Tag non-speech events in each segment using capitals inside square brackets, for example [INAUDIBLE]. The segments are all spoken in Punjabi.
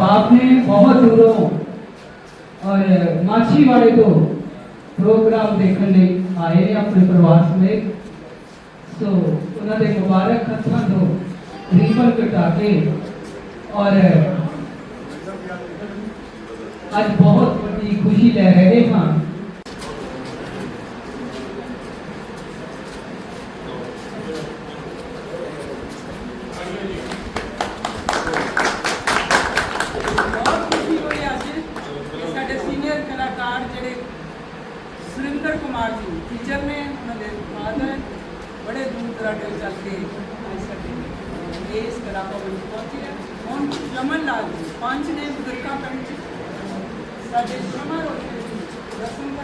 आपने बहुत दूरों और माछीवाड़े को ਪ੍ਰੋਗਰਾਮ ਦੇਖਣ ਲਈ ਆਏ ਨੇ ਆਪਣੇ ਪਰਿਵਾਰ ਸਮੇਤ ਸੋ ਉਹਨਾਂ ਦੇ ਮੁਬਾਰਕ ਹੱਥਾਂ ਤੋਂ ਰੀਬਨ ਕਟਾ ਕੇ ਔਰ ਅੱਜ ਬਹੁਤ ਵੱਡੀ ਖੁਸ਼ੀ ਲੈ ਰਹੇ ਹਾਂ ਲਾਲ ਜੀ ਪੰਜ ਨੇ ਬਜ਼ੁਰਗਾਂ ਪਿੰਡ ਚ ਸਾਡੇ ਸ਼ਮਾ ਰੋਟੀ ਦੀ ਰਸਮ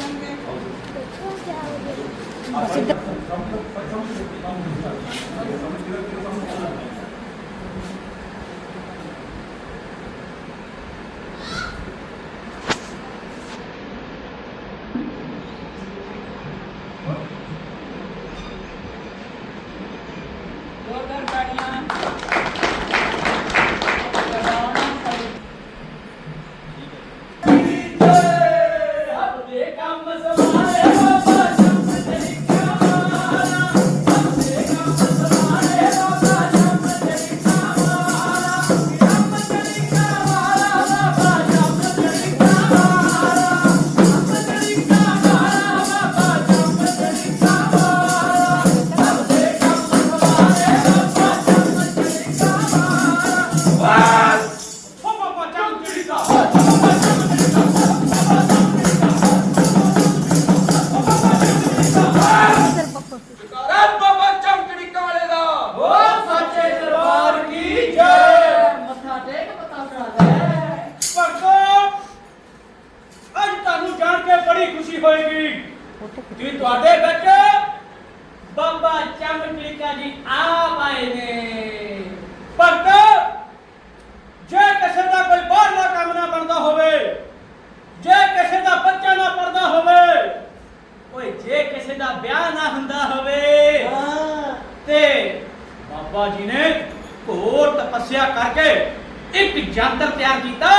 ਯੰਤਰ ਤਿਆਰ ਕੀਤਾ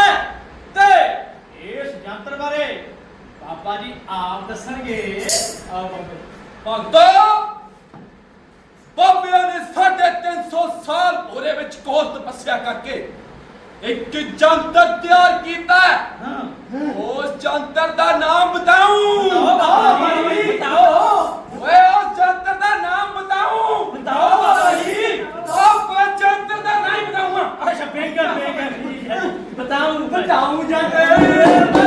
ਤੇ ਇਸ ਯੰਤਰ ਬਾਰੇ ਬਾਬਾ ਜੀ ਆਪ ਦੱਸਣਗੇ। ਆਓ ਭਗਤੋ ਬਾਬਿਆਂ ਨੇ 350 ਸਾਲ ਪੂਰੇ ਵਿੱਚ ਕੋਲ ਤਪੱਸਿਆ ਕਰਕੇ ਇੱਕ ਜੰਤਰ ਤਿਆਰ ਕੀਤਾ। ਹਾਂ। ਉਸ ਜੰਤਰ ਦਾ ਨਾਮ ਬਤਾਉਂ ਬਤਾਓ ਬਾਬਾ ਜੀ ਬਤਾਓ। ਓਏ ਉਸ ਜੰਤਰ ਦਾ ਨਾਮ ਬਤਾਉਂ ਬਤਾਓ ਬਾਬਾ ਜੀ। ਉਹ ਜੰਤਰ ਦਾ ਨਾਮ ਬਤਾਉਂਗਾ ਅੱਛਾ ਬੇਗਰ ਬੇਗਰ ਠੀਕ ਹੈ ਬਤਾਓ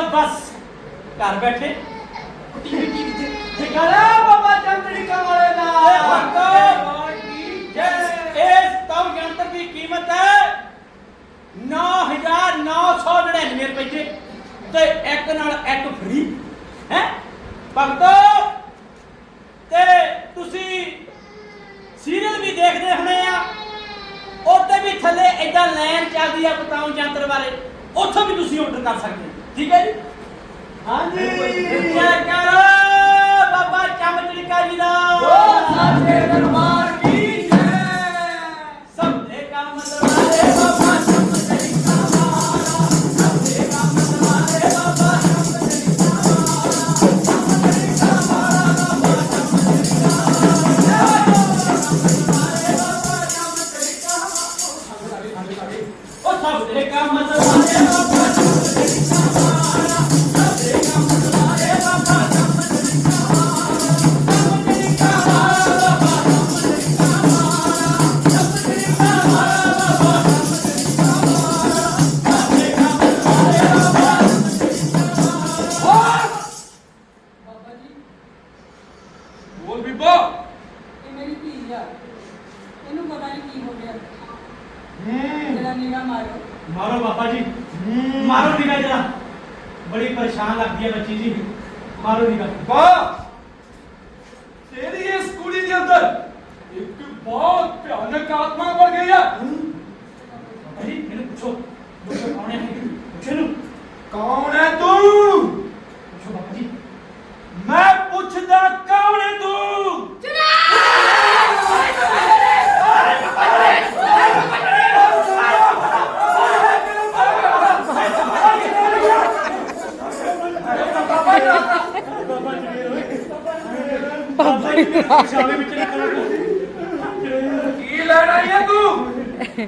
ਮਾਰੋ ਬਸ ਘਰ ਬੈਠੇ। ਟੀਵੀ ਟੀਵੀ ਤੇ ਬਾਬਾ ਦਾ ਇਸ ਤਵ ਜੰਤਰ ਦੀ ਕੀਮਤ ਹੈ 9999 ਰੁਪਏ ਤੇ ਇੱਕ ਨਾਲ ਇੱਕ ਫ੍ਰੀ ਹੈ? ਭਗਤੋ ਤੇ ਤੁਸੀਂ ਸੀਰੀਅਲ ਵੀ ਦੇਖਦੇ ਹੋਣੇ ਆ। ਉੱਤੇ ਵੀ ਥੱਲੇ ਏਦਾਂ ਲਾਈਨ ਚੱਲਦੀ ਆ ਬਤਾਉ ਜੰਤਰ ਬਾਰੇ। ਉੱਥੋਂ ਵੀ ਤੁਸੀਂ ਆਰਡਰ ਕਰ ਸਕਦੇ ਹੋ। ਠੀਕ ਹੈ ਜੀ? ਹਾਂਜੀ। ਜੈ ਕਰੋ ਬਾਬਾ ਚਮਚੜਿਕਾ ਜੀ ਦਾ। ਸਾਚੇ ਦਰਬਾਰ ਬੜੀ ਪਰੇਸ਼ਾਨ ਲੱਗਦੀ ਹੈ ਬੱਚੀ ਜੀ ਮਾਰੋ ਨਿਗਾ ਵਾਹ ਤੇਰੀ ਇਸ ਕੁੜੀ ਦੇ ਅੰਦਰ ਇੱਕ ਬਹੁਤ ਭਿਆਨਕ ਆਤਮਾ ਵੜ ਗਈ ਹੈ ਬਾਬਾ ਜੀ ਮੈਨੂੰ ਪੁੱਛੋ ਪੁੱਛੋ ਕੌਣ ਹੈ ਪੁੱਛੋ ਨੂੰ ਕੌਣ ਹੈ ਤੂੰ ਪੁੱਛੋ ਬਾਬਾ ਜੀ ਮੈਂ ਪੁੱਛਦਾ ਕੌਣ ਹੈ ਪਛਾਵੇ ਵਿੱਚ ਨਾ ਕਰੋ ਕੀ ਲੈਣ ਹੈ ਤੂੰ?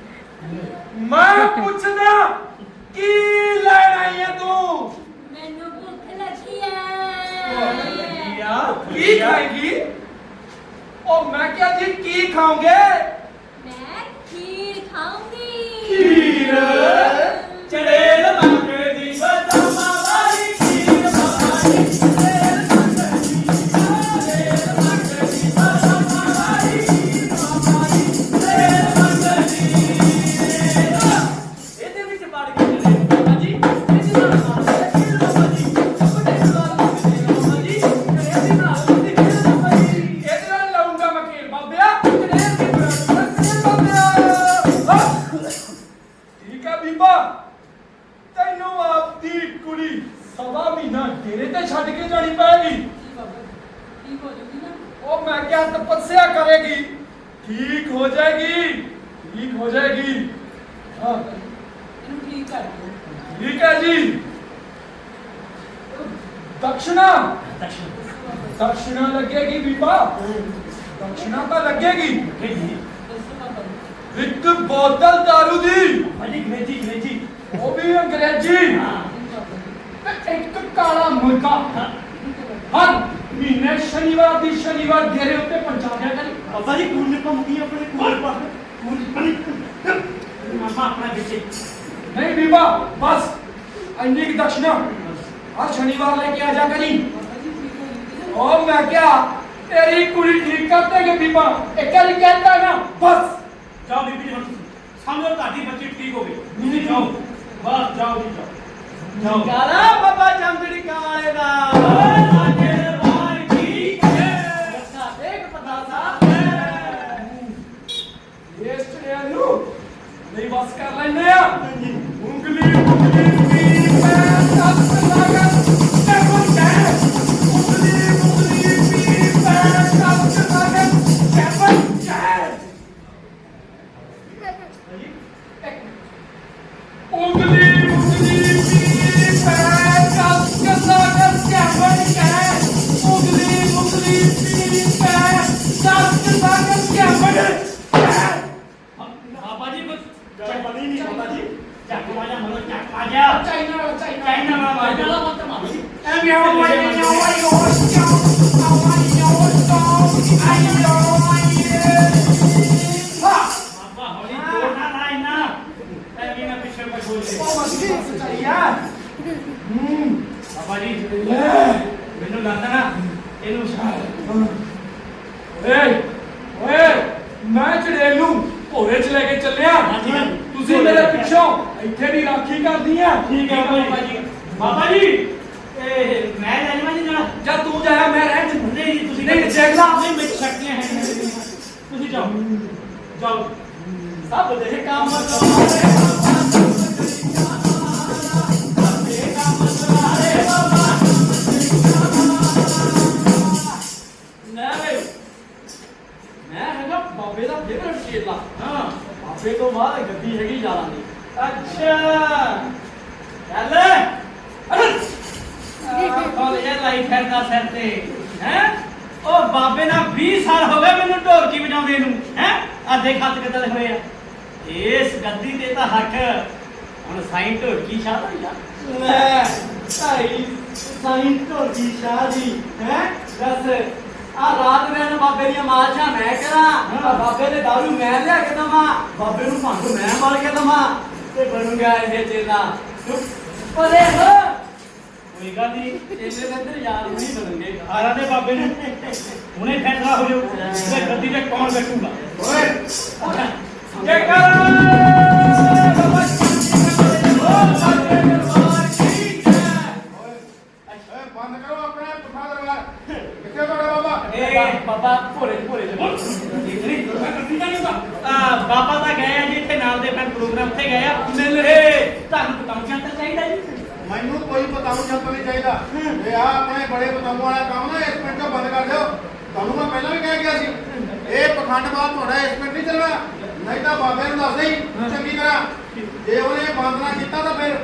ਮੈਂ ਪੁੱਛਦਾ ਕੀ ਲੈਣ ਹੈ ਤੂੰ? ਮੈਨੂੰ ਭੁੱਖ ਲੱਗੀ ਯਾਰ ਕੀ ਖਾਏਗੀ? ਉਹ ਮੈਂ ਕਿਹਾ ਜੀ ਕੀ ਖਾਓਗੇ? ਮੈਂ ਖੀਰ ਖਾਉਂਗੀ ਖੀਰ? ਕੁੜੀ ਸਵਾ ਮਹੀਨਾ ਡੇਰੇ ਤੇ ਛੱਡ ਕੇ ਜਾਣੀ ਜੀ ਠੀਕ ਹੋ ਜੂਗੀ ਨਾ। ਉਹ ਮੈਂ ਕਿਹਾ ਤਪੱਸਿਆ ਕਰੇਗੀ। ਠੀਕ ਹੋ ਜਾਏਗੀ। ਠੀਕ ਹੋ ਜਾਏਗੀ। ਹਾਂ। ਇਹਨੂੰ ਠੀਕ ਕਰ ਦਿਓ। ਠੀਕ ਹੈ ਜੀ। ਦਕਸ਼ਨਾ। ਦਕਸ਼ਨਾ ਲੱਗੇਗੀ ਬੀਬਾ। ਦਕਸ਼ਨਾ ਤਾਂ ਲੱਗੇਗੀ। ਦੱਸੋ ਬਾਬਾ ਜੀ ਇੱਕ ਬੋਤਲ दारू ਦੀ। ਭਾਜੀ ਗ੍ਰੇਜੀ ਗ੍ਰੇਜੀ ਉਹ ਵੀ ਅੰਗਰੇਜ਼ੀ। ਹਾਂ। ਤੇ ਇੱਕ ਕਾਲਾ ਮੁਰਗਾ। ਹਰ ਮਹੀਨੇ ਸ਼ਨੀਵਾਰ ਦੀ ਸ਼ਨੀਵਾਰ ਡੇਰੇ ਉੱਤੇ ਪਹੁੰਚਾ ਦਿਆ ਕਰੀ। ਬਾਬਾ ਜੀ ਕੂਨ ਨੇ ਘੁੰਮਦੀ ਆ ਆਪਣੇ ਕੂਨ ਪਰ ਕੂਨ ਬਣੀ ਮਾਮਾ ਆਪਣਾ ਵਿੱਚੇ ਨਹੀਂ ਬੀਬਾ ਬਸ। ਇੰਨੀ ਕੀ ਦਕਸ਼ਨਾ। ਹਰ ਸ਼ਨੀਵਾਰ ਲੈ ਕੇ ਆ ਜਾ ਕਰੀ। ਉਹ ਮੈਂ ਕਿਹਾ ਤੇਰੀ ਕੁੜੀ ਠੀਕ ਕਰ ਦੇਗੇ ਬੀਬਾ। ਇੱਕ ਵਾਰੀ ਕਹਿੰਦਾ ਨਾ ਬਸ। ਜਾਓ ਬੀਬੀ ਜੀ ਹੁਣ। ਸਮਝੋ ਤੁਹਾਡੀ ਬੱਚੀ ਠੀਕ ਹੋ ਗਈ। ਤੁਸੀਂ ਜਾਓ। ਬਸ ਜਾਓ ਜੀ ਜਾਓ। ਕਾਲਾ ਬਾਬਾ ਚੰਦੜੀ ਕਾਲੇ ਦਾ। ਓਏ ਸਾਡੇ ਦਰਬਾਰ ਠੀਕ ਹੈ ਲੱਖਾ ਦੇਖ ਪਤਾ ਸਾਹਿਬ ਇਸ ਨੂੰ ਨਹੀਂ ਬਸ ਕਰ ਲੈਨੇ ਆ। ਉਂਗਲੀ ਸਭ ਸਾਈਂ ਢੋਲਕੀ ਸ਼ਾਹ ਜੀ ਹੈ ਦੱਸ ਆ ਰਾਤ ਰਹਿਣ ਬਾਬੇ ਦੀਆਂ ਮਾਲਸ਼ਾਂ ਮੈਂ ਕਰਾਂ ਆ ਬਾਬੇ ਦੇ ਦਾਰੂ ਮੈਂ ਲਿਆ ਕੇ ਦਵਾਂ ਬਾਬੇ ਨੂੰ ਭੰਗ ਮੈਂ ਮਾਰ ਕੇ ਦਵਾਂ ਤੇ ਬਣੂਗਾ ਇਹ ਚੇਲਾ ਪਰੇ ਹੋ ਕੋਈ ਗੱਲ ਨਹੀਂ ਚੇਲੇ ਦੇ ਅੰਦਰ ਯਾਰ ਨਹੀਂ ਬਣਨਗੇ ਆਰਾਂ ਦੇ ਬਾਬੇ ਨੂੰ ਹੁਣੇ ਫੈਸਲਾ ਹੋ ਜਾਊ ਇਹ ਗੱਦੀ ਤੇ ਕੌਣ ਬੈਠੂਗਾ ਓਏ ਜੈ ਕਰ ਬਾਬਾ ਜੀ ਕਿੱਥੇ ਤੁਹਾਡਾ ਬਾਬਾ ਇਹ ਬਾਬਾ ਭੋਲੇ ਜੀ ਭੋਲੇ ਜੀ ਨਹੀਂ ਮੈਂ ਕਰਦਾ ਨਹੀਂ ਬਾਬਾ। ਆ ਬਾਬਾ ਤਾਂ ਗਏ ਆ ਜੀ ਇੱਥੇ ਨਾਲ ਦੇ ਪਿੰਡ ਪ੍ਰੋਗਰਾਮ ਤੇ ਗਏ ਆ। ਮਿਲ ਰਹੇ ਤੁਹਾਨੂੰ ਪਤਾ ਚੱਲਦਾ ਚਾਹੀਦਾ ਜੀ? ਮੈਨੂੰ ਕੋਈ ਪਤਾਉ ਜੰਪ ਨਹੀਂ ਚਾਹੀਦਾ। ਇਹ ਆ ਆਪਣੇ ਬੜੇ ਪਤਾਉ ਵਾਲਾ ਕੰਮ ਨਾ ਇਸ ਮਿੰਟ ਤੋਂ ਬੰਦ ਕਰ ਦਿਓ। ਤੁਹਾਨੂੰ ਮੈਂ ਪਹਿਲਾਂ ਵੀ ਕਹਿ ਗਿਆ ਸੀ ਇਹ ਪਖੰਡਵਾਦ ਤੁਹਾਡਾ ਇਸ ਮਿੰਟ ਨਹੀਂ ਚੱਲਣਾ। ਨਹੀਂ ਤਾਂ ਬਾਬੇ ਨੂੰ ਦੱਸ ਦੇਈ ਚੰਗੀ ਤਰ੍ਹਾਂ। ਜੇ ਉਹਨੇ ਬੰਦ ਨਾ ਕੀਤਾ ਤਾਂ ਫਿਰ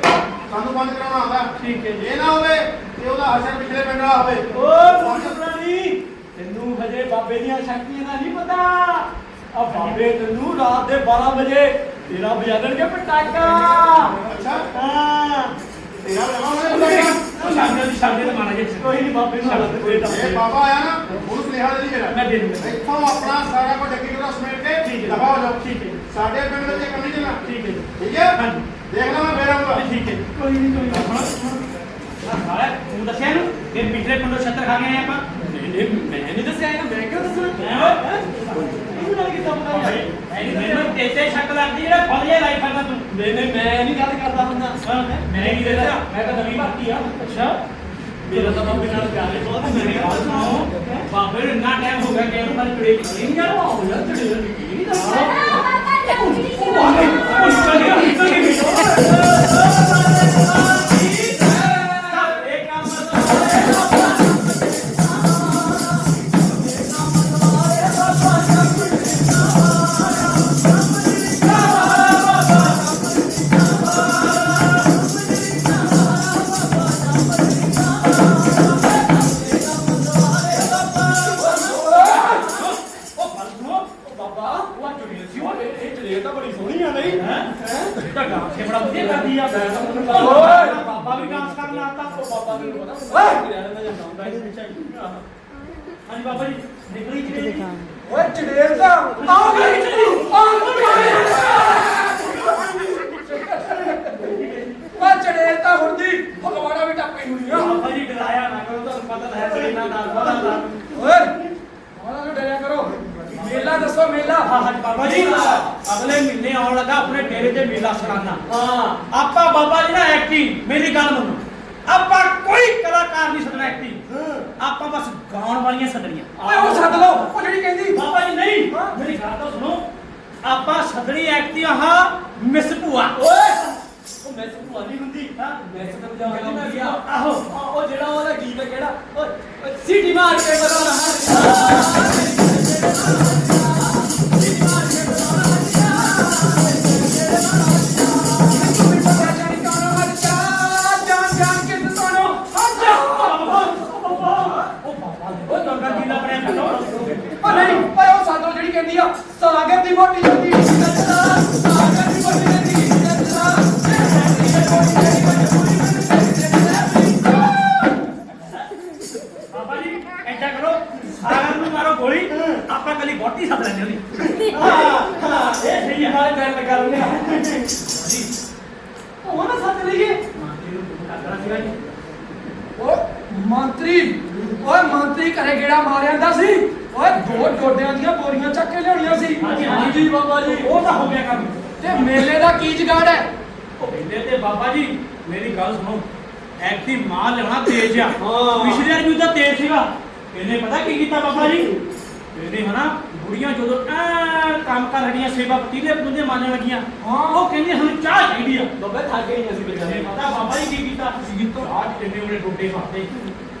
ਸਾਨੂੰ ਬੰਦ ਕਰਾਉਣਾ ਆਉਂਦਾ। ਠੀਕ ਹੈ ਇਹ ਨਾ ਹੋਵੇ ਕਿ ਉਹਦਾ ਹਸ਼ਰ ਪਿਛਲੇ ਪਿੰਡ ਵਾਲਾ ਹੋਵੇ। ਓ ਪੁੱਤਰਾਨੀ ਤੈਨੂੰ ਹਜੇ ਬਾਬੇ ਦੀਆਂ ਸ਼ਕਤੀਆਂ ਦਾ ਨਹੀਂ ਪਤਾ। ਆ ਬਾਬੇ ਤੈਨੂੰ ਰਾਤ ਦੇ 12 ਵਜੇ ਤੇਰਾ ਵਜਾ ਦੇਣਗੇ ਪਟਾਕਾ। ਅੱਛਾ। ਹਾਂ। ਤੇਰਾ ਲਗਾ ਉਹਨੇ? ਉਹ ਸ਼ਾਮੇ ਦੀ ਸ਼ਾਮੇ ਤੇ ਮਾਰਾ ਜੀ ਕੋਈ ਨਹੀਂ ਬਾਬੇ ਨੂੰ ਹੱਥ ਦੇ ਇਹ ਬਾਬਾ ਆਇਆ ਨਾ ਉਹਨੂੰ ਸੁਨੇਹਾ ਦੇ ਦੀ ਮੇਰਾ ਮੈਂ ਦੇ ਦੂੰਗਾ ਇੱਥੋਂ ਆਪਣਾ ਸਾਰਾ ਕੁਝ ਅੱਗੇ ਜਿਹੜਾ ਸਮੇਟ ਕੇ ਠੀਕ ਹੈ। ਦਫਾ ਹੋ ਜਾਓ ਠੀਕ ਹੈ। ਸਾਡੇ ਪਿੰਡ ਵਿੱਚ ਨਹੀਂ ਚੱਲਣਾ ਠੀਕ ਹੈ ਠੀਕ ਹੈ? ਹਾਂਜੀ। ਦੇਖ ਲਾ ਮੈਂ ਫੇਰ ਆਉਂਗਾ ਠੀਕ ਹੈ ਕੋਈ ਨਹੀਂ ਕੋਈ ਨਹੀਂ। ਹਾਂ। ਤੂੰ ਦੱਸਿਆ ਨੂੰ ਕਿ ਪਿਛਲੇ ਪਿੰਡੋਂ ਛੱਤਰ ਖਾ ਗਏ ਆਪਾਂ। ਨਹੀਂ ਮੈਂ ਨਹੀਂ ਦੱਸਿਆ ਇਹਨਾਂ ਮੈਂ ਕਿਉਂ ਦੱਸਣਾ ਮੈਂ ਇਹਨੂੰ ਨਾਲ ਕਿੱਦਾਂ ਪਤਾ ਯਾਰ ਮੈਨੂੰ ਤੇਤੇ ਸ਼ੱਕ ਲੱਗਦੀ ਜਿਹੜਾ ਫੁੱਲ ਜੇ ਲਾਈ ਫਿਰਦਾ ਤੂੰ ਨਹੀਂ ਨਹੀਂ ਮੈਂ ਨਹੀਂ ਗੱਲ ਕਰਦਾ ਹੁੰਦਾ। ਹਾਂ, ਮੈਂ ਨਹੀਂ ਦੱਸਿਆ ਮੈਂ ਤਾਂ ਨਵੀਂ ਭਰਤੀ ਆ ਅੱਛਾ ਮੇਰਾ ਤਾਂ ਬਾਬੇ ਨਾਲ ਪਿਆਰ ਹੈ ਬਹੁਤ ਮੇਰੇ ਗੱਲ ਸੁਣੋ ਬਾਬੇ ਨੂੰ ਇੰਨਾ ਟਾਈਮ ਹੋ ਗਿਆ ਕਿ ਇਹਨੂੰ ਪਰ ਚੜੇ ਨਹੀਂ ਯਾਰ ਆਓ ਯਾਰ ਚੜੇ ਨਹੀਂ ਦੱਸਦਾ ਬਾਬਾ ਬਾਬਾ ਉਹ ਉਹ ਨਿਕਲ ਗਿਆ ਨਿਕਲ ਗਿਆ ਗਾਉਣ ਵਾਲੀਆਂ ਸੱਦਣੀਆਂ। ਓਏ ਉਹ ਸੱਦ ਲਓ। ਉਹ ਜਿਹੜੀ ਕਹਿੰਦੀ। ਬਾਬਾ ਜੀ ਨਹੀਂ। ਹਾਂ? ਮੇਰੀ ਗੱਲ ਤਾਂ ਸੁਣੋ। ਆਪਾਂ ਸੱਦਣੀ ਐਕਟਿੰਗ ਆਹ ਮਿਸ ਭੂਆ। ਓਏ। ਉਹ ਮੈਂ ਸਭ ਵਾਲੀ ਹੁੰਦੀ। ਹਾਂ। ਮੈਂ ਸਭ ਜਾਣਦਾ ਕਹਿੰਦੀ ਮੈਂ ਹੁੰਦੀ ਆ। ਆਹੋ। ਆਹ, ਉਹ ਜਿਹੜਾ ਉਹਦਾ ਗੀਤ ਹੈ ਕਿਹੜਾ? ਓਏ ਸੀਟੀ ਮਾਰ ਕੇ ਬਤਾ ਰਹਾ ਮੰਤਰੀ ਓਏ ਮੰਤਰੀ ਘਰੇ ਗੇੜਾ ਮਾਰਿਆ ਜਾਂਦਾ ਸੀ। ਓਏ ਦੋ ਡੋਡਿਆਂ ਦੀਆਂ ਬੋਰੀਆਂ ਚੱਕ ਕੇ ਲਿਆਉਣੀਆਂ ਸੀ। ਹਾਂਜੀ, ਹਾਂਜੀ। ਹਾਂਜੀ ਬਾਬਾ ਜੀ। ਉਹ ਤਾਂ ਹੋ ਗਿਆ ਕੰਮ। ਤੇ ਮੇਲੇ ਦਾ ਕੀ ਜਗਾੜ ਹੈ? ਉਹ ਕਹਿੰਦੇ ਤੇ ਬਾਬਾ ਜੀ ਮੇਰੀ ਗੱਲ ਸੁਣੋ। ਐਕਟੀ ਮਾਲ ਲੈਣਾ ਤੇਜ਼ ਆ। ਪਿਛਲੇ ਵਾਰ ਵੀ ਤਾਂ ਤੇਜ਼ ਸੀਗਾ। ਇਹਨੇ ਪਤਾ ਕੀ ਕੀਤਾ ਬਾਬਾ ਜੀ? ਇਹਨੇ ਹਨਾ ਬੁੜੀਆਂ ਜਦੋਂ ਐ ਕੰਮ ਕਰ ਰਹੀਆਂ ਸੇਵਾ ਪਤੀਲੇ ਪੁੰਦੇ ਮਾਰਨ ਲੱਗੀਆਂ। ਹਾਂ। ਉਹ ਕਹਿੰਦੀ ਸਾਨੂੰ ਚਾਹ ਚਾਹੀਦੀ ਆ। ਬਾਬਾ ਥੱਕ ਗਏ ਅਸੀਂ ਬੇਚਾਰੇ ਪਤਾ ਬਾਬਾ ਜੀ ਕੀ ਕੀਤਾ? ਚਾਹ ਚ ਕਿੰਨੇ ਉਹਨੇ ਡੋਡੇ ਪਾਤੇ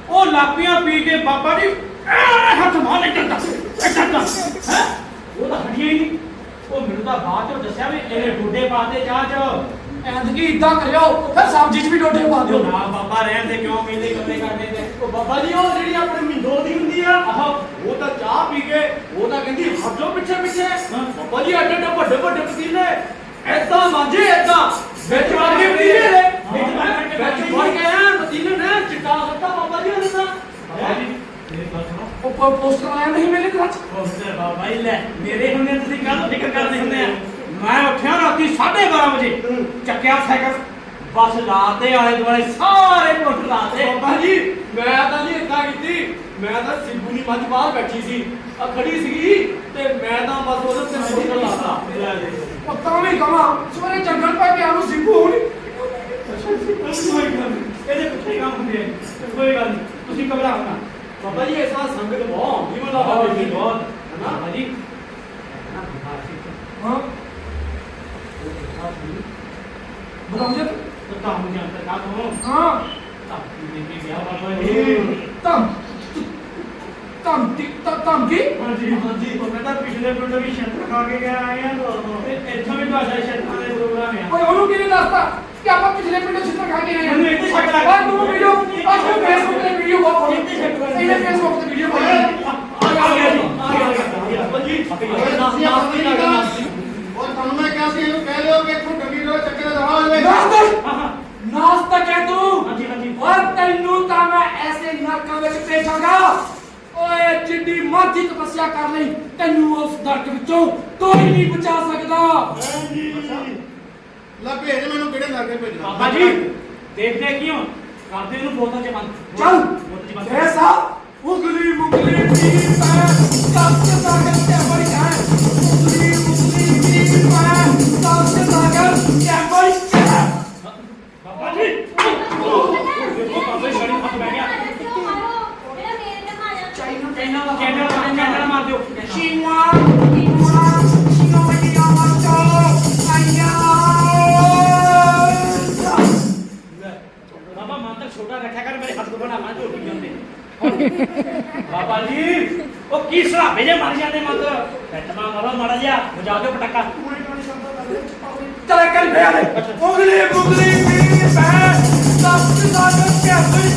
ਉਹ ਲਾਪੀਆਂ ਪੀ ਕੇ ਬਾਬਾ ਜੀ ਹੱਥ ਮਾਰ ਲੈ ਚੱਲਦਾ ਚੱਲਦਾ ਹੈ ਉਹ ਤਾਂ ਹਟੀਆਂ ਹੀ ਨਹੀਂ ਉਹ ਮੈਨੂੰ ਤਾਂ ਬਾਅਦ ਚੋਂ ਦੱਸਿਆ ਵੀ ਇਹਨੇ ਡੋਡੇ ਪਾਤੇ ਚਾਹ ਚ ਐਂਦਗੀ ਇਦਾਂ ਕਰਿਓ ਫਿਰ ਸਬਜ਼ੀ 'ਚ ਵੀ ਡੋਡੇ ਪਾ ਦਿਓ ਨਾ ਬਾਬਾ ਰਹਿਣ ਦੇ ਕਿਉਂ ਕਹਿੰਦੇ ਕੰਨੇ ਕਰਦੇ ਤੇ ਉਹ ਬਾਬਾ ਜੀ ਉਹ ਜਿਹੜੀ ਆਪਣੀ ਮਿੰਦੋ ਦੀ ਹੁੰਦੀ ਆ ਆਹ ਉਹ ਤਾਂ ਚਾਹ ਪੀ ਕੇ ਉਹ ਤਾਂ ਕਹਿੰਦੀ ਹੱਜੋ ਪਿੱਛੇ ਪਿੱਛੇ ਬਾਬਾ ਜੀ ਐਡੇ ਐਡੇ ਵੱਡੇ ਵੱਡੇ ਪਤੀਲੇ ਐਦਾਂ ਮਾਂਜੇ ਐਦਾਂ ਵਿੱਚ ਵੜ ਕੇ ਪਤੀਲੇ ਨੇ ਵਿੱਚ ਵੜ ਕੇ ਵਿੱਚ ਪਤੀਲੇ ਨੇ ਚਿੱਟਾ ਕਰਤਾ ਬਾਬਾ ਜੀ ਉਹਨੇ ਬਾਬਾ ਜੀ ਉਹ ਪ- ਪੋਸਟਰ ਆਇਆ ਨਹੀਂ ਮੇਰੇ ਘਰ 'ਚ? ਉਸਦੇ ਬਾਬਾ ਜੀ ਲੈ ਮੇਰੇ ਹੁੰਦੇ ਤੁਸੀਂ ਕੱਲ ਫਿਕਰ ਕਰਦੇ ਹੁੰਦੇ ਆ। ਮੈਂ ਉੱਠਿਆ ਰਾਤੀ 12:30 ਵਜੇ ਚੱਕਿਆ ਸਾਈਕਲ ਬੱਸ ਲਾਤੇ ਆਲੇ ਦੁਆਲੇ ਸਾਰੇ ਪੁੱਟ ਲਾਤੇ। ਬਾਬਾ ਜੀ ਮੈਂ ਤਾਂ ਨਹੀਂ ਏਦਾਂ ਕੀਤੀ ਮੈਂ ਤਾਂ ਸਿੱਬੂ ਦੀ ਮੱਝ ਬਾਹਰ ਬੈਠੀ ਸੀ ਆ ਖੜੀ ਸੀਗੀ ਤੇ ਮੈਂ ਤਾਂ ਬਸ ਉਹਦੇ ਤੇ ਲਾਤਾ ਕਮਾ ਸਵੇਰੇ ਜੰਗਲ ਪੈ ਹੋਣੀ। ਕੋਈ ਇਹਦੇ ਪਿੱਛੇ ਕੰਮ ਹੁੰਦੇ ਕੋਈ ਗੱਲ ਨਹੀਂ ਤੁਸੀਂ ਘਬਰਾਓ ਨਾ। ਬਾਬਾ ਜੀ ਐਸਾ ਸੰਗਤ ਬਹੁਤ ਆਉਂਦੀ ਮੈਨੂੰ ਲੱਗਦਾ ਜੀ ਜੀ। ਬਹੁਤ ਹਨਾ? ਬਾਬਾ ਜੀ। ਨਾ ਬਿਮਾਰ ਸੀ ਹਾਂ? ਬਤਾਉਂਦੇ ਤਾਂ ਕੰਮ ਜਾਂਦੇ ਕਾ ਤੋਂ। ਹਾਂ। ਧਮਕੀ ਦੇ ਕੇ ਗਿਆ ਬਾਬਾ ਜੀ। ਧਮ। ਧਮ ਧਮ ਧਮ ਕੀ? ਹਾਂਜੀ ਹਾਂਜੀ। ਉਹ ਕਹਿੰਦਾ ਪਿਛਲੇ ਪਿੰਡ ਵੀ ਸ਼ੰਤਰ ਖਾ ਕੇ ਗਿਆ ਆਏ ਆ ਤੇ ਇੱਥੋਂ ਵੀ ਤੁਹਾਡਾ ਸ਼ਰਤਾਂ ਦੇ ਪ੍ਰੋਗਰਾਮ ਆ ਓਏ ਉਹਨੂੰ ਕਿਹਨੇ ਦੱਸਤਾ? ਕਿ ਆਪਾਂ ਪਿਛਲੇ ਪਿੰਡ ਛਿੱਤਰ ਖਾ ਕੇ ਆਏ ਮੈਨੂੰ ਇੱਥੇ ਛੱਡ ਲੱਗ ਓਏ ਤੂੰ ਵੀਡੀਓ ਅੱਜ ਮੈਂ ਫੇਸਬੁੱਕ ਤੇ ਵੀਡੀਓ ਬਹੁਤ ਇੱਥੇ ਛੱਡ ਲੱਗ ਇਹਨੇ ਫੇਸਬੁੱਕ ਤੇ ਵੀਡੀਓ ਪਾਈ ਆ ਗਿਆ ਜੀ। ਆ ਗਿਆ ਆ ਗਿਆ ਬਾਬਾ ਜੀ। ਤੁਸੀਂ ਆਪਣੀ ਨਹੀਂ ਕਰਨਾ ਓਏ ਤੁਹਾਨੂੰ ਮੈਂ ਕਿਹਾ ਸੀ ਇਹਨੂੰ ਕਹਿ ਲਿਓ ਕਿ ਇੱਥੋਂ ਡੰਗੀ ਰੋ ਚੱਕੇ ਦਾ ਦਵਾ ਹੋ ਜਾਵੇ ਨਾਸਤਾ ਨਾਸਤਾ ਕਹਿ ਤੂੰ। ਹਾਂਜੀ ਹਾਂਜੀ। ਓਏ ਤੈਨੂੰ ਤਾਂ ਮੈਂ ਐਸੇ ਨਰਕਾਂ ਵਿੱਚ ਭੇਜਾਂਗਾ। ਓਏ ਜਿੱਡੀ ਮਰਜ਼ੀ ਤਪੱਸਿਆ ਕਰ ਲਈ ਤੈਨੂੰ ਉਸ ਦਰਦ ਵਿੱਚੋਂ ਕੋਈ ਨਹੀਂ ਬਚਾ ਸਕਦਾ। ਲੈ ਭੇਜ ਮੈਨੂੰ ਕਿਹੜੇ ਨਰਕੇ ਭੇਜਣਾ? ਬਾਬਾ ਜੀ ਦੇਖਦੇ ਕਿਉਂ? ਕਰਦੇ ਨੂੰ ਬੋਤਲ ਚ ਬੰਦ। ਚੱਲ ਬੋਤਲ ਚ ਬੰਦ। ਐਸਾ ਉਗਲੀ ਮੁਗਲੀ ਦੀ ਪੈ ਸੱਚ ਸਾਗਰ ਤੇ ਬੜੀ ਹੈ ਉਗਲੀ ਮੁਗਲੀ ਦੀ ਪੈ ਸੱਚ ਸਾਗਰ ਤੇ ਬੜੀ ਹੈ ਬਾਬਾ ਜੀ ਬਾਬਾ ਜੀ ਸ਼ਰੀਫ ਹੱਥ ਬਹਿ ਗਿਆ। ਕਿਉਂ ਮਾਰੋ ਮੇਰਾ ਮੇਰੇ ਤੇ ਮਾਰਿਆ ਚਾਈਨਾ ਕੈਨਾ ਮਾਰ ਦਿਓ। ਚੀਵਾ ਚੀਵਾ ਮਨ ਤੱਕ ਕਰ, ਮੇਰੇ ਹੱਥ ਬਣਾ ਮਾਂ ਝੋਟੀ ਜਾਂਦੇ ਬਾਬਾ ਜੀ, ਉਹ ਕੀ ਸਲਾਬੇ ਜੇ ਮਰ ਜਾਂਦੇ ਮਤ? ਟੱਟਮਾ ਮਾਰੋ ਮਾੜਾ ਜਿਹਾ ਵਜਾ ਦਿਓ ਪਟਾਕਾ। ਚਲੇ ਕਰ ਪਿਆ ਨੇ ਉਗਲੀ ਮੁਗਲੀ ਦੀ ਪੈ ਸੱਚ ਸਾਗਰ ਤੇ ਬੜੀ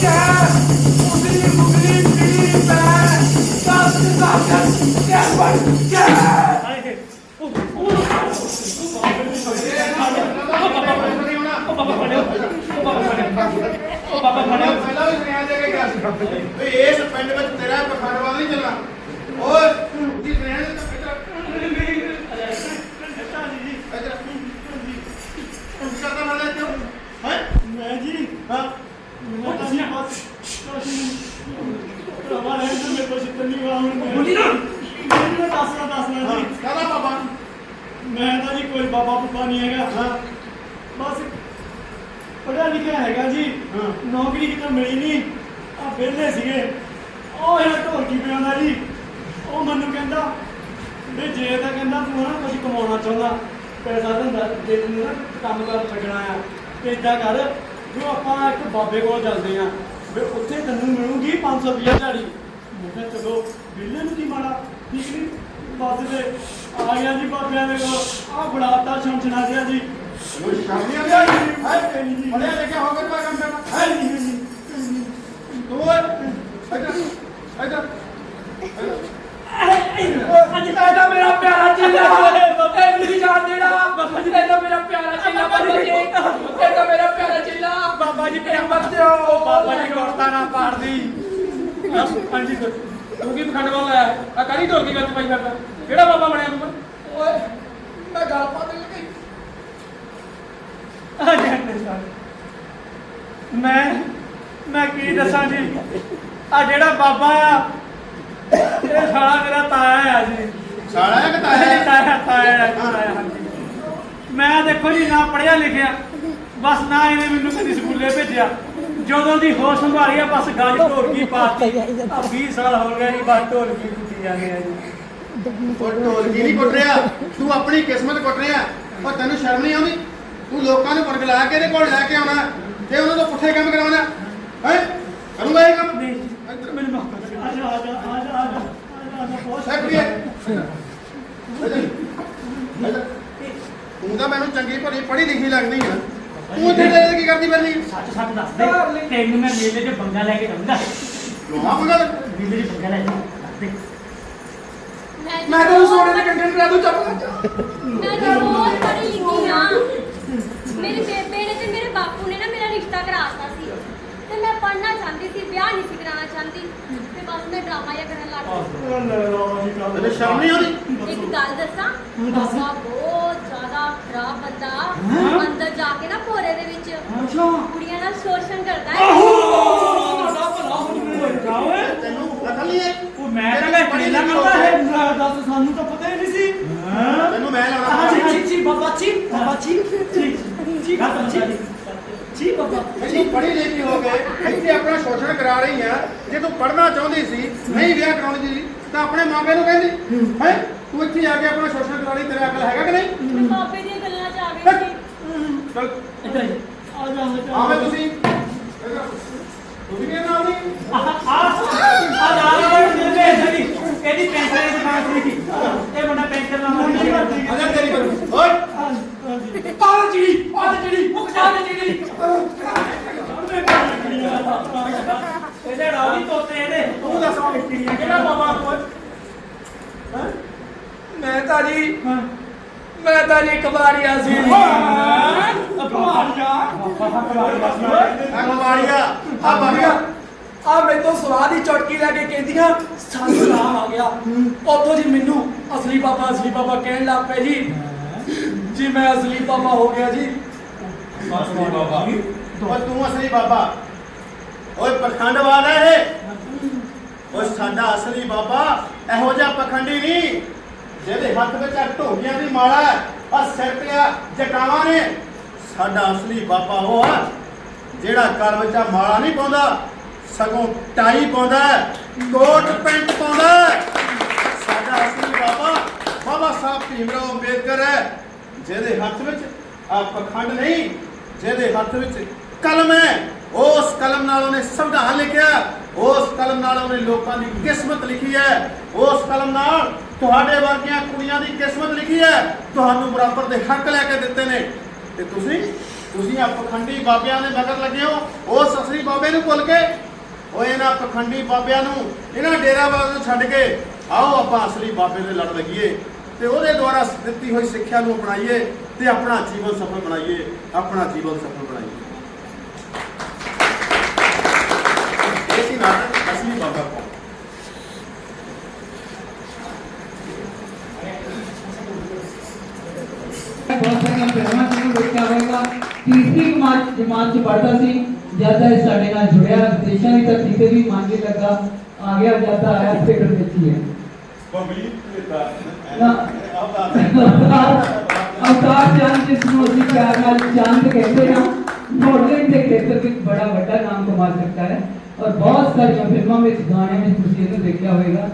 ਉਗਲੀ ਮੁਗਲੀ ਦੀ ਪੈ ਸੱਚ ਸਾਗਰ ਤੇ ਬੜੀ ਉਹ ਉਹ ਉਹ ਬਾਬਾ ਬਣਿਓ ਉਹ ਬਾਬਾ ਬਣਿਓ ਬਾਬਾ ਬਣਿਓ ਪਹਿਲਾਂ ਵੀ ਸੁਨੇਹਾ ਦੇ ਕੇ ਗਿਆ ਸੀ ਵੀ ਇਸ ਪਿੰਡ ਵਿੱਚ ਤੇਰਾ ਪਖੰਡਵਾਦ ਨਹੀਂ ਚੱਲਣਾ ਓਏ ਤੁਸੀਂ ਸੁਨੇਹਾ ਦੇ ਤਾਂ ਇੱਧਰ ਇੱਧਰ ਕੀ ਕਰਦਾ ਮੈਂ ਕਿਉਂ ਹੈ ਮੈਂ ਜੀ ਹਾਂ ਮੈਂ ਤਾਂ ਨਹੀਂ ਬਸ ਪ੍ਰਭਾ ਰਹਿਣ ਦੇ ਮੇਰੇ ਕੋਲ ਛਿੱਤਰ ਨਹੀਂ ਵਾ ਹੁਣ ਮੈਂ ਬੋਲੀ ਨਾ ਮੈਨੂੰ ਦੱਸਣਾ ਦੱਸਣਾ ਜੀ ਕਹਦਾ ਬਾਬਾ ਮੈਂ ਤਾਂ ਜੀ ਕੋਈ ਬਾਬਾ ਬੁੱਬਾ ਨਹੀਂ ਹੈਗਾ ਹਾਂ ਬਸ ਪੜਿਆ ਲਿਖਿਆ ਹੈਗਾ ਜੀ ਹਾਂ। ਨੌਕਰੀ ਕਿਤੇ ਮਿਲੀ ਨਹੀਂ ਆ ਵਿਹਲੇ ਸੀਗੇ ਉਹ ਇਹ ਢੋਲਕੀ ਪਿਆਉਂਦਾ ਜੀ ਉਹ ਮੈਨੂੰ ਕਹਿੰਦਾ ਵੀ ਜੇ ਤਾਂ ਕਹਿੰਦਾ ਤੂੰ ਨਾ ਕੁਝ ਕਮਾਉਣਾ ਚਾਹੁੰਦਾ ਪੈਸਾ ਦਿੰਦਾ ਜੇ ਤੈਨੂੰ ਨਾ ਕੰਮ ਕਰ ਲੱਗਣਾ ਆ ਤੇ ਇਦਾਂ ਕਰ ਜੋ ਆਪਾਂ ਇੱਕ ਬਾਬੇ ਕੋਲ ਚੱਲਦੇ ਆ ਵੀ ਉੱਥੇ ਤੈਨੂੰ ਮਿਲੂਗੀ 500 ਰੁਪਏ ਦਿਹਾੜੀ ਮੈਂ ਕਿਹਾ ਚਲੋ ਵਿਹਲੇ ਨੂੰ ਕੀ ਮਾੜਾ ਠੀਕ ਨਹੀਂ ਬੱਸ ਦੇ ਆ ਗਿਆ ਜੀ ਬਾਬਿਆਂ ਦੇ ਕੋਲ ਆ ਬੜਾਤਾ ਛੰਛਣਾ ਜਿਹਾ ਜੀ ਉਹ ਸ਼ਾਮੀ ਆ ਗਿਆ ਹੈ ਪੜਿਆ ਲਿਖਿਆ ਹੋ ਕੇ ਤਾਂ ਕੰਮ ਕਰਨਾ ਹੈ ਜੀ ਤੂੰ ਓਏ ਇੱਧਰ ਇੱਧਰ ਅੱਜ ਤਾਂ ਮੇਰਾ ਪਿਆਰਾ ਚੇਲਾ ਇਹ ਮੇਰੀ ਜਾਨ ਦੇਣਾ ਜੀ ਇਹਦਾ ਮੇਰਾ ਪਿਆਰਾ ਚੇਲਾ ਬਾਬਾ ਜੀ ਇਹਦਾ ਮੇਰਾ ਪਿਆਰਾ ਚੇਲਾ। ਬਾਬਾ ਜੀ ਪਿਆਰ ਮਰਦਿਓ ਬਾਬਾ ਜੀ ਕੋਰਤਾ ਨਾ ਪਾੜਦੀ ਹਾਂਜੀ ਸਰ। ਤੂੰ ਕੀ ਪਖੰਡ ਵਾਲਾ ਹੈ? ਆ ਕਾਹਦੀ ਢੋਲ ਕੀ ਵਿੱਚ ਪਾਈ ਫਿਰਦਾ? ਕਿਹੜਾ ਬਾਬਾ ਬਣਿਆ ਤੂੰ? ਓਏ ਮੈਂ ਗੱਲ ਪਾ ਦੇ ਲੱਗੀ ਆ ਜਾਂਦੇ ਸਰ। ਮੈਂ ਮੈਂ ਕੀ ਦੱਸਾਂ ਜੀ? ਆ ਜਿਹੜਾ ਬਾਬਾ ਆ ਇਹ ਸਾਲਾ ਮੇਰਾ ਤਾਇਆ ਆ ਜੀ। ਸਾਲਾ ਕਿ ਤਾਇਆ? ਤਾਇਆ ਹੈ? ਤਾਇਆ ਤਾਇਆ ਤਾਇਆ, ਹਾਂਜੀ। ਮੈਂ ਦੇਖੋ ਜੀ ਨਾ ਪੜਿਆ ਲਿਖਿਆ ਬਸ ਨਾ ਇਹਨੇ ਮੈਨੂੰ ਕਦੀ ਸਕੂਲੇ ਭੇਜਿਆ। ਜਦੋਂ ਦੀ ਹੋਸ਼ ਸੰਭਾਲੀ ਆ ਬਸ ਗੱਲ ਢੋਲਕੀ [LAUGHS] ਪਾਤੀ। ਆ 20 ਸਾਲ ਹੋ ਗਏ ਜੀ ਬਸ ਢੋਲਕੀ ਕੁੱਟੀ ਜਾਂਦੇ ਆ ਜੀ। ਉਹ ਢੋਲਕੀ ਨਹੀਂ ਕੁੱਟ ਰਿਹਾ। ਤੂੰ ਆਪਣੀ ਕਿਸਮਤ ਕੁੱਟ ਰਿਹਾ। ਉਹ ਤੈਨੂੰ ਸ਼ਰਮ ਨਹੀਂ ਆਉਂਦੀ? ਤੂੰ ਲੋਕਾਂ ਨੂੰ ਵਰਗਲਾ ਕੇ ਇਹਦੇ ਕੋਲ ਲੈ ਕੇ ਆਉਣਾ। ਤੇ ਉਹਨਾਂ ਤੋਂ ਪੁੱਠੇ ਕੰਮ ਕਰਾਉਣਾ ਹੈ? ਕਰੂੰਗਾ ਇਹ ਕੰਮ? ਨਹੀਂ ਜੀ, ਮੈਨੂੰ ਮਾਫ ਕਰ। ਆ ਜਾ ਆ ਜਾ ਆ ਜਾ ਆ ਜਾ ਬਹੁਤ ਸੈਕਟਰੀ ਤੂੰ ਤਾਂ ਮੈਨੂੰ ਚੰਗੀ ਭਲੀ ਪੜ੍ਹੀ ਲਿਖੀ ਲੱਗਦੀ ਆ। ਤੂੰ ਇੱਥੇ ਦੇ ਕੀ ਕਰਦੀ ਫਿਰਦੀ? ਸੱਚ ਸੱਚ ਦੱਸ ਦੇ ਤੈਨੂੰ ਮੈਂ ਮੇਲੇ 'ਚ ਬੰਗਾ ਲੈ ਕੇ ਜਾਊਂਗਾ। ਲੋਹਾ ਮੰਗਲ ਮੇਲੇ 'ਚ ਬੰਗਾ ਲੈ ਕੇ ਦੱਸ ਦੇ। ਮੈਂ ਤੈਨੂੰ ਸੋਨੇ ਦੇ ਕੰਟੈਂਟ ਕਰਾ ਦੂੰ ਚੱਪ ਕਰ ਮੈਂ ਤਾਂ ਬਹੁਤ ਪੜ੍ਹੀ ਲਿਖੀ ਹਾਂ ਮੇਰੇ ਬੇਬੇ ਨੇ ਤੇ ਮੇਰੇ ਬਾਪੂ ਨੇ ਨਾ ਮੇਰਾ ਰਿਸ਼ਤਾ ਕਰਾਤਾ ਸੀ। ਤੇ ਮੈਂ ਪੜ੍ਹਨਾ ਚਾਹੁੰਦੀ ਸੀ ਵਿਆਹ ਨਹੀਂ ਸੀ ਕਰਾਉਣਾ ਚਾਹੁੰਦੀ। ਤੇ ਬਸ ਮੈਂ ਡਰਾਮਾ ਜਿਹਾ ਕਰਨ ਲੱਗ ਗਈ ਤੈਨੂੰ ਸ਼ਰਮ ਨਹੀਂ ਆਉਂਦੀ? ਇੱਕ ਗੱਲ ਦੱਸਾਂ? ਬਾਬਾ ਬਹੁਤ ਜ਼ਿਆਦਾ ਖਰਾਬ ਬੰਦਾ ਅੰਦਰ ਜਾ ਕੇ ਨਾ ਭੋਰੇ ਦੇ ਵਿੱਚ ਕੁੜੀਆਂ ਨਾਲ ਸ਼ੋਸ਼ਣ ਕਰਦਾ ਹੈ। ਤੈਨੂੰ ਅਕਲ ਨਹੀਂ ਹੈ ਉਹ ਮੈਂ ਤਾਂ ਲੈ ਪੜੇਲਾ ਕਰਦਾ ਹੈ। ਦੱਸ ਸਾਨੂੰ ਤਾਂ ਪਤਾ ਹੀ ਨਹੀਂ ਸੀ। ਤੈਨੂੰ ਮੈਂ ਆ ਲਾਉਣਾ ਜੀ ਜੀ ਜੀ ਬਾਬਾ ਜੀ ਬਾਬਾ ਜੀ ਜੀ ਜੀ ਬਾਬਾ ਜੀ ਜੀ ਬਾਬਾ ਤੂੰ ਪੜ੍ਹੀ ਲਿਖੀ ਹੋ ਕੇ ਇੱਥੇ ਆਪਣਾ ਸ਼ੋਸ਼ਣ ਕਰਾ ਰਹੀ ਆ ਜੇ ਤੂੰ ਪੜ੍ਹਨਾ ਚਾਹੁੰਦੀ ਸੀ ਨਹੀਂ ਵਿਆਹ ਕਰਾਉਣੀ ਤਾਂ ਆਪਣੇ ਮਾਪੇ ਨੂੰ ਕਹਿੰਦੀ ਹੈ। ਤੂੰ ਇੱਥੇ ਆ ਕੇ ਆਪਣਾ ਸ਼ੋਸ਼ਣ ਕਰਾ ਲਈ ਤੇਰਾ ਅਕਲ ਹੈਗਾ ਕਿ ਨਹੀਂ? ਮੈਂ ਬਾਬੇ ਸੀ ਚਲ ਇੱਧਰ ਆ ਜਾ ਆਵੇਂ ਤੁਸੀਂ। ਇੱਧਰ। ਤੂੰ ਵੀ ਨਾਲ ਦੀ ਆ ਆ ਨਾਲ ਵਾਲੇ ਨੂੰ ਦੇ ਦੇ ਇਹਦੀ ਪੈਂਟਰ ਦੀ ਦੁਕਾਨ ਸੀ ਇਹ ਮੁੰਡਾ ਪੈਂਟਰ ਲਾਉਂਦਾ ਅਜਾ ਤੇਰੀ ਕਰ ਓਏ। ਪਾਲ ਜੀ ਪਾਲ ਜੀ ਮੁੱਕ ਜਾ ਜੀ ਇਹਦੇ ਰਾਵੀ ਤੋਤੇ ਇਹਦੇ ਤੂੰ ਦੱਸ ਕਿਹੜਾ ਬਾਬਾ ਤੂੰ? ਮੈਂ ਤਾਂ ਜੀ ਮੈਂ ਤਾਂ ਜੀ ਕਬਾੜੀਆ ਸੀ। ਕਬਾੜੀਆ ਆ ਕਮਾੜੀਆ ਆ ਬਾਬਿਆ ਆ ਮੈਨੂੰ ਸਵਾਦ ਹੀ ਚਟਕੀ ਲੈ ਕੇ ਕਹਿੰਦੀਆਂ ਸਾਨੂੰ ਨਾਮ ਆ ਗਿਆ। ਉੱਥੋਂ ਜੀ ਮੈਨੂੰ ਅਸਲੀ ਬਾਬਾ ਅਸਲੀ ਬਾਬਾ ਕਹਿਣ ਲੱਗ ਪਏ ਜੀ। ਜੀ ਮੈਂ ਅਸਲੀ ਬਾਬਾ ਹੋ ਗਿਆ ਜੀ। ਓਏ ਤੂੰ ਅਸਲੀ ਬਾਬਾ। ਓਏ ਪਖੰਡਵਾਦ ਹੈ ਇਹ। ਓਏ ਸਾਡਾ ਅਸਲੀ ਬਾਬਾ ਇਹੋ ਜਿਹਾ ਪਖੰਡੀ ਨਹੀਂ। ਜਿਹਦੇ ਹੱਥ ਵਿੱਚ ਆ ਢੋਲੀਆਂ ਦੀ ਮਾਲਾ ਆ ਸਿਰ ਤੇ ਆ ਜਟਾਵਾਂ ਨੇ। ਸਾਡਾ ਅਸਲੀ ਬਾਬਾ ਉਹ ਆ ਜਿਹੜਾ ਘਰ ਵਿੱਚ ਆ ਮਾਲਾ ਨਹੀਂ ਪਾਉਂਦਾ ਸਗੋਂ ਟਾਈ ਪਾਉਂਦਾ ਹੈ, ਕੋਟ ਪੈਂਟ ਪਾਉਂਦਾ ਸਾਡਾ ਅਸਲੀ ਬਾਬਾ ਬਾਬਾ ਸਾਹਿਬ ਭੀਮਰਾਓ ਅੰਬੇਦਕਰ ਹੈ ਜਿਹਦੇ ਹੱਥ ਵਿੱਚ ਆ ਪਖੰਡ ਨਹੀਂ ਜਿਹਦੇ ਹੱਥ ਵਿੱਚ ਕਲਮ ਹੈ। ਉਸ ਕਲਮ ਨਾਲ ਉਹਨੇ ਸੰਵਿਧਾਨ ਲਿਖਿਆ ਉਸ ਕਲਮ ਨਾਲ ਉਹਨੇ ਲੋਕਾਂ ਦੀ ਕਿਸਮਤ ਲਿਖੀ ਹੈ ਉਸ ਕਲਮ ਨਾਲ ਤੁਹਾਡੇ ਵਰਗੀਆਂ ਕੁੜੀਆਂ ਦੀ ਕਿਸਮਤ ਲਿਖੀ ਹੈ। ਤੁਹਾਨੂੰ ਬਰਾਬਰ ਦੇ ਹੱਕ ਲੈ ਕੇ ਦਿੱਤੇ ਨੇ। ਤੇ ਤੁਸੀਂ ਤੁਸੀਂ ਆ ਪਖੰਡੀ ਬਾਬਿਆਂ ਦੇ ਮਗਰ ਲੱਗੇ ਹੋ। ਉਸ ਅਸਲੀ ਬਾਬੇ ਨੂੰ ਭੁੱਲ ਕੇ ਉਹ ਇਹਨਾਂ ਪਖੰਡੀ ਬਾਬਿਆਂ ਨੂੰ, ਇਹਨਾਂ ਡੇਰਾਵਾਦ ਨੂੰ ਛੱਡ ਕੇ ਆਓ ਆਪਾਂ ਅਸਲੀ ਬਾਬੇ ਦੇ ਲੜ ਲੱਗੀਏ। ਤੇ ਉਹਦੇ ਦੁਆਰਾ ਦਿੱਤੀ ਹੋਈ ਸਿੱਖਿਆ ਨੂੰ ਅਪਣਾਈਏ ਤੇ ਆਪਣਾ ਜੀਵਨ ਸਫਲ ਬਣਾਈਏ। ਆਪਣਾ ਜੀਵਨ ਸਫਲ ਬਣਾਈਏ। ਇਹ ਸੀ ਨਾਟਕ ਅਸਲੀ ਬਾਬਾ ਕੌਣ ਬਹੁਤ ਸਾਰੀਆਂ ਫਿਲਮਾਂ ਚ ਨੂੰ ਦੇਖਿਆ ਹੋਵੇਗਾ ਤੀਸਰੀ ਜਮਾਤ ਜਮਾਤ ਚ ਪੜਦਾ ਸੀ ਜਦ ਇਹ ਸਾਡੇ ਨਾਲ ਜੁੜਿਆ ਦੇਸ਼ਾਂ ਦੀ ਧਰਤੀ ਤੇ ਵੀ ਮਨ ਨਹੀਂ ਲੱਗਾ ਆ ਗਿਆ ਜਦ ਆਇਆ ਥੀਏਟਰ ਵਿੱਚ ਹੀ ਹੈ ਬੰਬਲੀ ਨਾ। ਅਵਤਾਰ ਚੰਦ ਜਿਸ ਨੂੰ ਅਸੀਂ ਪਿਆਰ ਨਾਲ ਚੰਦ ਕਹਿੰਦੇ ਹਾਂ ਮਾਡਲਿੰਗ ਦੇ ਖੇਤਰ ਵਿੱਚ ਬੜਾ ਵੱਡਾ ਨਾਮ ਕਮਾ ਸਕਦਾ ਹੈ ਔਰ ਬਹੁਤ ਸਾਰੀਆਂ ਫਿਲਮਾਂ ਵਿੱਚ ਗਾਣਿਆਂ ਵਿੱਚ ਤੁਸੀਂ ਇਹਨੂੰ ਦੇਖਿਆ ਹੋਵੇਗਾ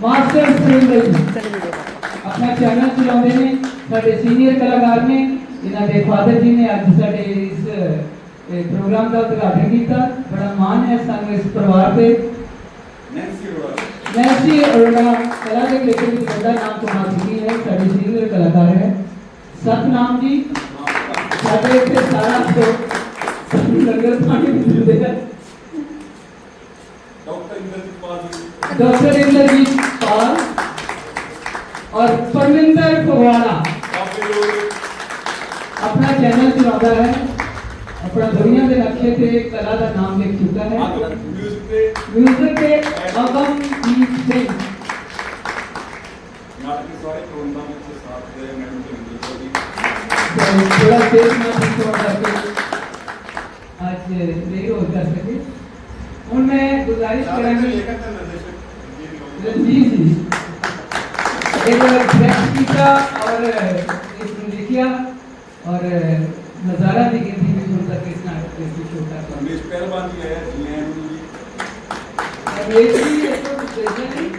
ਮਾਸਟਰ ਸੁਰਿੰਦਰ ਜੀ ਆਪਣਾ ਚੈਨਲ ਚਲਾਉਂਦੇ ਨੇ ਸਾਡੇ ਸੀਨੀਅਰ ਕਲਾਕਾਰ ਨੇ ਇਹਨਾਂ ਦੇ ਫਾਦਰ ਜੀ ਨੇ ਅੱਜ ਸਾਡੇ ਇਸ ਪ੍ਰੋਗਰਾਮ ਦਾ ਉਦਘਾਟਨ ਕੀਤਾ। ਬੜਾ ਮਾਣ ਹੈ ਸਾਨੂੰ ਇਸ ਪਰਿਵਾਰ ਤੇ। ਨੈਂਸੀ ਅਰੋੜਾ ਨੈਂਸੀ ਅਰੋੜਾ ਕਲਾ ਦੇ ਖੇਤਰ ਵਿੱਚ ਵੱਡਾ ਨਾਮ ਕਮਾ ਚੁੱਕੀ ਹੈ। ਸਾਡੇ ਸੀਨੀਅਰ ਕਲਾਕਾਰ ਹੈ। ਸਤਨਾਮ ਜੀ। ਸਾਡੇ ਇੱਥੇ ਸਾਰਾ ਲੰਗਰ ਪਾਣੀ ਮਿਲਦੇ ਹੈ ਡਾਕਟਰ ਇੰਦਰਜੀਤ ਪਾਲ ਜੀ। ਡਾਕਟਰ ਇੰਦਰਜੀਤ ਪਾਲ। ਕਰਦਾ ਹੈ ਆਪਣਾ ਦੁਨੀਆ ਦੇ ਨਕਸ਼ੇ ਤੇ ਕਲਾ ਦਾ ਨਾਮ ਲਿਖ ਚੁੱਕਾ ਹੈ म्यूज़िक पे अगम दीप सिंह। नाटक के सारे प्रोग्राम के साथ मैडम के लिए थोड़ा तेज ना भी थोड़ा आज नहीं हो जा सके। और मैं गुजारिश करांगी जी जी। एक फ्रेंच टीका और एक लिखिया और ਨਜ਼ਾਰਾ ਵੀ ਕਿੰਨੀ ਵੀ ਹੁੰਦਾ ਕਿਸ ਨਾਲ ਕਿਸ ਦੀ ਛੋਟਾ ਮਿਸ ਪਹਿਲਵਾਨ ਵੀ ਆਇਆ ਜੀ ਐਮ ਜੀ ਇਹ ਵੀ ਇੱਕ